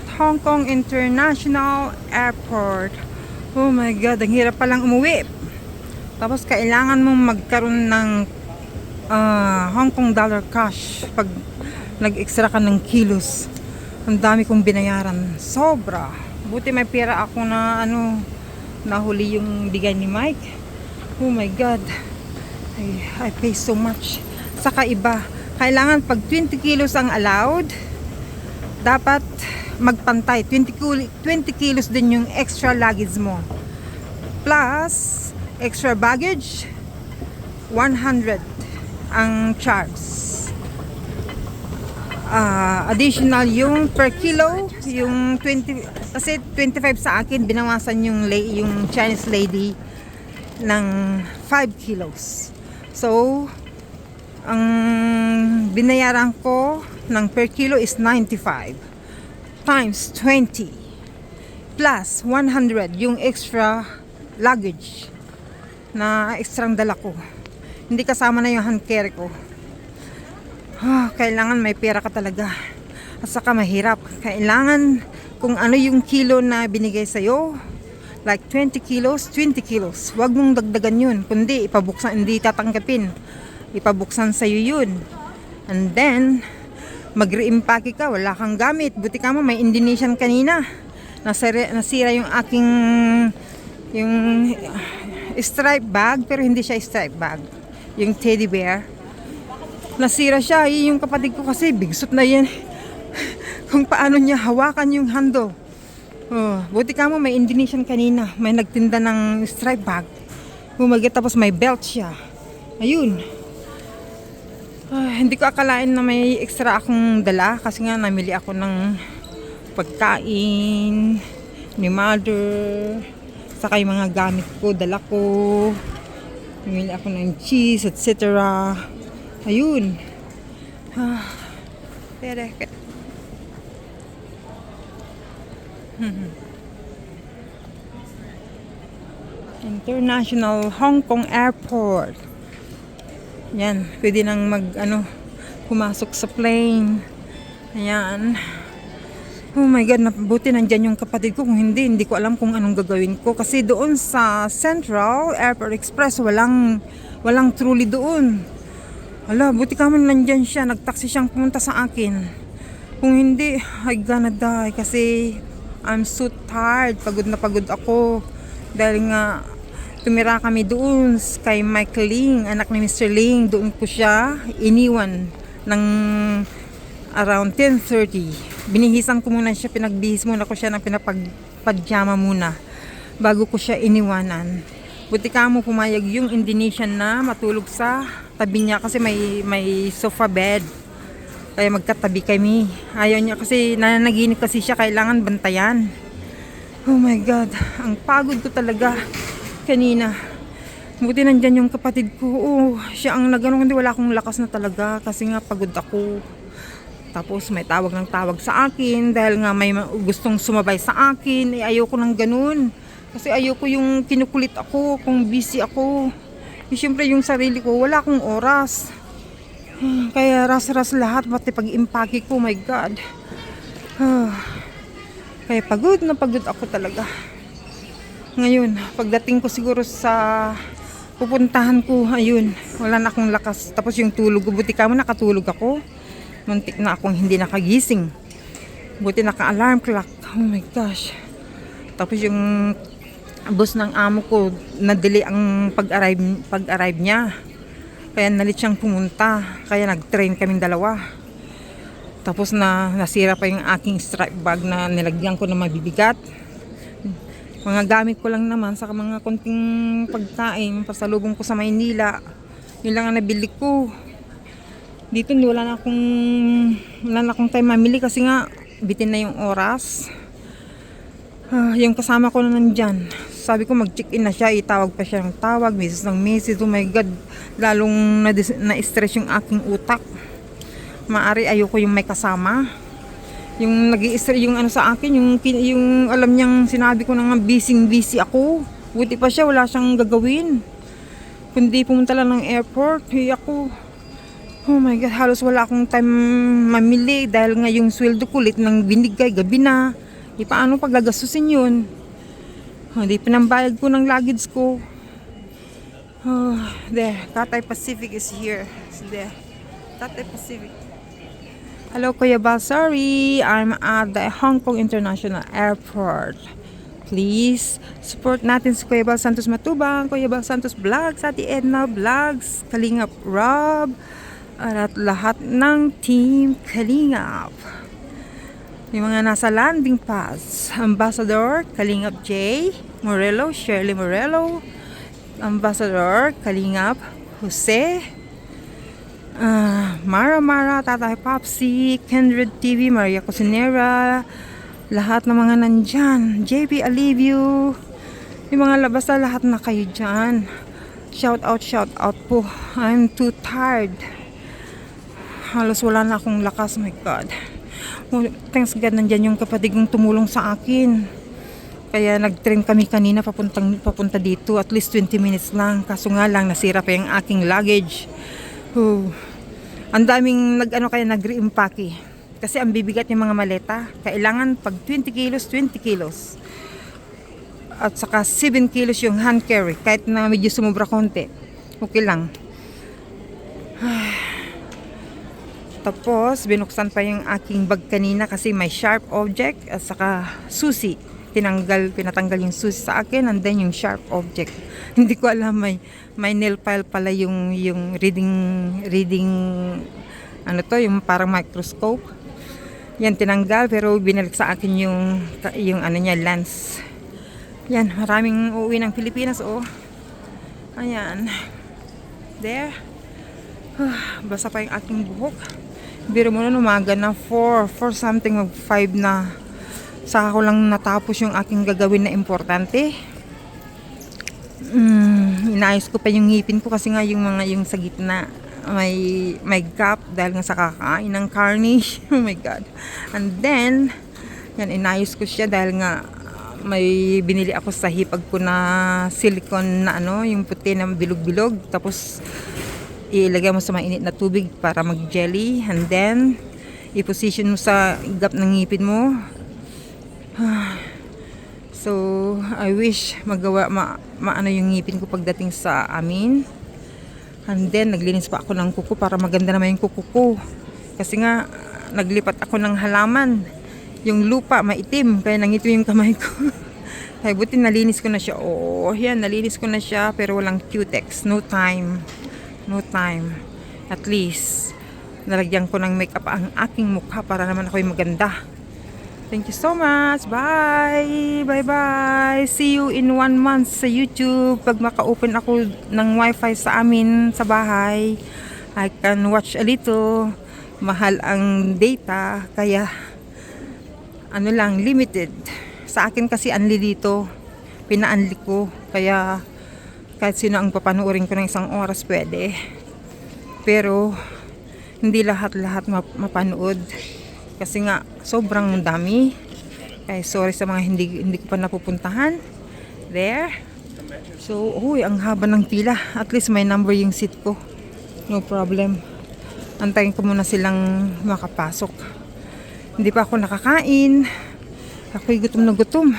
at Hong Kong International Airport. Oh my God, ang hirap palang umuwi. Tapos kailangan mong magkaroon ng ah, Hong Kong dollar cash pag nag-extra ka ng kilos. Ang dami kong binayaran. Sobra. Buti may pera ako na ano, nahuli yung bigay ni Mike. Oh my God. I, I pay so much. Saka iba, kailangan pag 20 kilos ang allowed, dapat magpantay. 20, kul- 20 kilos din yung extra luggage mo. Plus, extra baggage, 100 ang charge. Ah, additional yung per kilo, yung 20, kasi 25 sa akin, binawasan yung, yung Chinese lady ng 5 kilos. So, ang binayaran ko ng per kilo is 95 times 20 plus 100 yung extra luggage na extrang dala ko. Hindi kasama na yung hand carry ko. Ah, kailangan may pera ka talaga. At saka mahirap. Kailangan kung ano yung kilo na binigay sa'yo, like 20 kilos, 20 kilos. Huwag mong dagdagan yun. Kundi ipabuksan, hindi tatanggapin. Ipabuksan sa'yo yun. And then, mag-reimpake ka, wala kang gamit. Buti ka mo, may Indonesian kanina. Nasira, nasira yung aking yung stripe bag, pero hindi siya stripe bag. Yung teddy bear. Nasira siya. Yung kapatid ko kasi, bigsot na yan. Kung paano niya hawakan yung handle. Oh, buti ka mo, may Indonesian kanina. May nagtinda ng stripe bag. Bumagit tapos may belt siya. Ayun. Ah, hindi ko akalain na may extra akong dala kasi nga namili ako ng pagkain ni mother saka yung mga gamit ko, dala ko namili ako ng cheese, etc. Ayun. Ah, pero, International Hong Kong Airport. Yan, pwede nang mag ano pumasok sa plane. Ayan. Oh my God, nabuti nandyan yung kapatid ko. Kung hindi, hindi ko alam kung anong gagawin ko. Kasi doon sa Central Airport Express, walang, walang truly doon. Ala, buti ka man nandyan siya. Nagtaksi siyang pumunta sa akin. Kung hindi, I gonna die. Kasi I'm so tired. Pagod na pagod ako. Dahil nga, tumira kami doon kay Michael Ling, anak ni Mr. Ling. Doon ko siya iniwan ng around 10.30. Binihisan ko muna siya, pinagbihis muna ko siya ng pinapagpadyama muna bago ko siya iniwanan. Buti ka mo pumayag yung Indonesian na matulog sa tabi niya kasi may, may sofa bed. Kaya magkatabi kami. Ayaw niya kasi nananaginip kasi siya, kailangan bantayan. Oh my God, ang pagod ko talaga kanina. Buti nandyan yung kapatid ko. Oh, siya ang nagano hindi wala akong lakas na talaga kasi nga pagod ako. Tapos may tawag ng tawag sa akin dahil nga may ma- gustong sumabay sa akin. Eh, ayoko ng ganun. Kasi ayoko yung kinukulit ako kung busy ako. Eh, Siyempre yung sarili ko, wala akong oras. Kaya ras-ras lahat, pati pag-impake ko, my God. Kaya pagod na pagod ako talaga. Ngayon, pagdating ko siguro sa pupuntahan ko, ayun, wala na akong lakas. Tapos yung tulog ko, buti ka mo nakatulog ako. Muntik na akong hindi nakagising. Buti naka-alarm clock. Oh my gosh. Tapos yung boss ng amo ko, nadili ang pag-arrive, pag-arrive niya. Kaya nalit siyang pumunta. Kaya nag-train kaming dalawa. Tapos na nasira pa yung aking stripe bag na nilagyan ko ng mabibigat. Mga gamit ko lang naman sa mga konting pagkain, pasalubong ko sa Maynila. Yun lang ang nabili ko. Dito wala na akong wala na akong time mamili kasi nga bitin na yung oras. Ah, yung kasama ko na nandyan. Sabi ko mag-check-in na siya, itawag pa siya ng tawag, misis ng misis. Oh my God, lalong na- na-stress yung aking utak. Maari ayoko yung may kasama. Yung nag yung ano sa akin, yung, yung alam niyang sinabi ko na nga busy busy ako. Buti pa siya, wala siyang gagawin. Kundi pumunta lang ng airport, hey ako. Oh my God, halos wala akong time mamili dahil nga yung sweldo ko lit ng binigay gabi na. Di paano pag gagastusin yun? Oh, di pinambayad ko ng luggage ko. Oh, there, Cathay Pacific is here. It's there. Cathay Pacific. Hello, Kuya Bal. Sorry, I'm at the Hong Kong International Airport. Please, support natin si Kuya Bal Santos Matubang, Kuya Bal Santos Vlogs, Ate Edna Vlogs, Kalingap Rob, at lahat ng team Kalingap. Yung mga nasa landing pads, Ambassador Kalingap J, Morello, Shirley Morello, Ambassador Kalingap Jose, Ah, Mara Mara, Tatay Popsi, Kindred TV, Maria Cosinera, lahat ng mga nandyan, JP Alivio, yung mga labas na lahat na kayo dyan. Shout out, shout out po. I'm too tired. Halos wala na akong lakas, my God. Thanks God, nandyan yung kapatid kong tumulong sa akin. Kaya nag-train kami kanina papuntang, papunta dito. At least 20 minutes lang. Kaso nga lang, nasira pa yung aking luggage. Oh. Ang daming nag, ano kaya, nag-reimpake. Kasi ang bibigat yung mga maleta. Kailangan pag 20 kilos, 20 kilos. At saka 7 kilos yung hand carry. Kahit na medyo sumubra konti. Okay lang. Tapos, binuksan pa yung aking bag kanina kasi may sharp object at saka susi. Tinanggal, pinatanggal yung susi sa akin and then yung sharp object. Hindi ko alam may may nail file pala yung yung reading reading ano to, yung parang microscope. Yan tinanggal pero binalik sa akin yung yung ano niya lens. Yan, maraming uuwi ng Pilipinas oh. Ayan. There. Basa pa yung aking buhok. Biro mo na umaga na 4, 4 something mag 5 na. Saka ko lang natapos yung aking gagawin na importante. Mm, inayos ko pa yung ngipin ko kasi nga yung mga yung sa gitna may may gap dahil nga sa kakain ng carnish. oh my god. And then yan inayos ko siya dahil nga may binili ako sa hipag ko na silicone na ano, yung puti na bilog-bilog. Tapos ilagay mo sa mainit na tubig para mag-jelly and then i-position mo sa gap ng ngipin mo. So, I wish magawa ma, maano yung ngipin ko pagdating sa amin. And then, naglinis pa ako ng kuko para maganda naman yung kuko ko. Kasi nga, naglipat ako ng halaman. Yung lupa, maitim. Kaya nangitim yung kamay ko. Kaya buti nalinis ko na siya. Oo, yan, nalinis ko na siya. Pero walang cutex. No time. No time. At least, nalagyan ko ng makeup ang aking mukha para naman ako'y maganda. Thank you so much. Bye. Bye-bye. See you in one month sa YouTube. Pag maka-open ako ng wifi sa amin sa bahay, I can watch a little. Mahal ang data, kaya ano lang, limited. Sa akin kasi anli dito. Pinaanli ko. Kaya kahit sino ang papanuorin ko ng isang oras pwede. Pero hindi lahat-lahat map- mapanood kasi nga sobrang dami. Kaya sorry sa mga hindi hindi ko pa napupuntahan. There. So uy ang haba ng pila. At least may number yung seat ko. No problem. Antayin ko muna silang makapasok. Hindi pa ako nakakain. Ako'y gutom na gutom.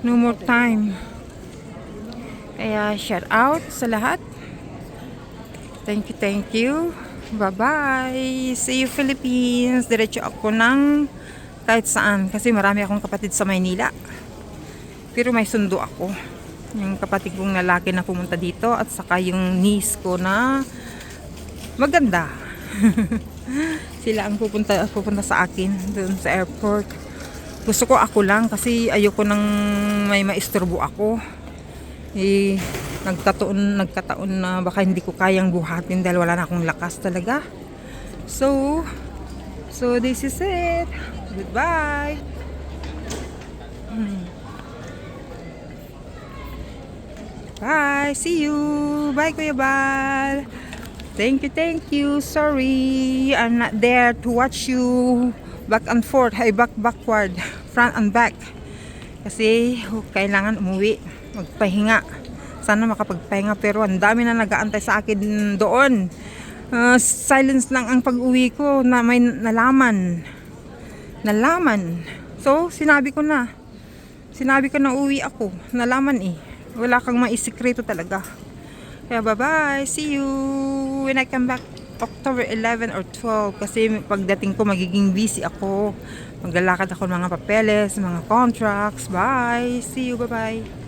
No more time. Kaya shout out sa lahat. Thank you thank you Bye-bye. See you Philippines. Diretso ako ng kahit saan. Kasi marami akong kapatid sa Maynila. Pero may sundo ako. Yung kapatid kong lalaki na pumunta dito at saka yung niece ko na maganda. Sila ang pupunta, pupunta sa akin doon sa airport. Gusto ko ako lang kasi ayoko nang may maisturbo ako. Eh, nagkataon, nagkataon na baka hindi ko kayang buhatin dahil wala na akong lakas talaga. So, so this is it. Goodbye. Hmm. Bye. See you. Bye, Kuya Bal. Thank you, thank you. Sorry, I'm not there to watch you back and forth. Ay, back, backward. Front and back. Kasi kailangan umuwi. Magpahinga sana makapagpahinga pero ang dami na nagaantay sa akin doon Ah, silence lang ang pag-uwi ko na may nalaman. Nalaman. So, sinabi ko na. Sinabi ko na uwi ako. Nalaman eh. Wala kang maisikreto talaga. Kaya bye-bye. See you when I come back October 11 or 12 kasi pagdating ko magiging busy ako. Maglalakad ako ng mga papeles, mga contracts. Bye. See you. Bye-bye.